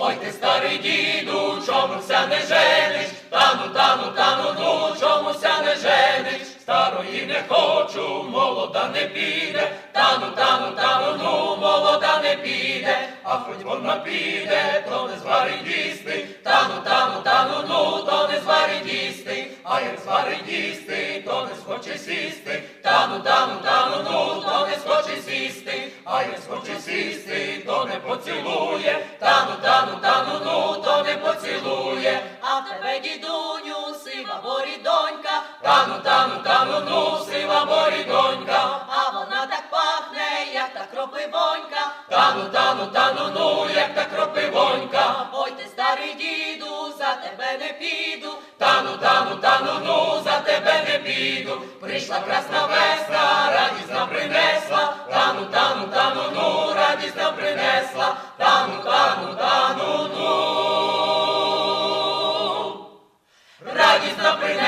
Ой ти старий діду, чомуся не жениш, тану, тану, тану, ну, чомуся не жениш, старої не хочу, молода не піде, тану, тану, тану, ну, молода не піде, а хоч вона піде, то не зварить їсти, тану, тану, тану, ну, то не зварить їсти, а як зварить їсти, то не схоче сісти, тану, тану, тану, ну, то не схоче сісти, а як схоче сісти, то не поцілує, тану, тану, тану, ну, то не поцілує, А тебе, дідуню, сива борідонька, тану, тану, тану, ну, сива борідонька, а вона так пахне, як та кропивонька. тану, тану, тану, ну, як та кропивонька, Ой ти старий діду, за тебе не піду. тану, тану, тану, ну, за тебе не піду, прийшла красна весна, радість нам принесла, тану, тану, тану, ну, радість нам принесла, тану,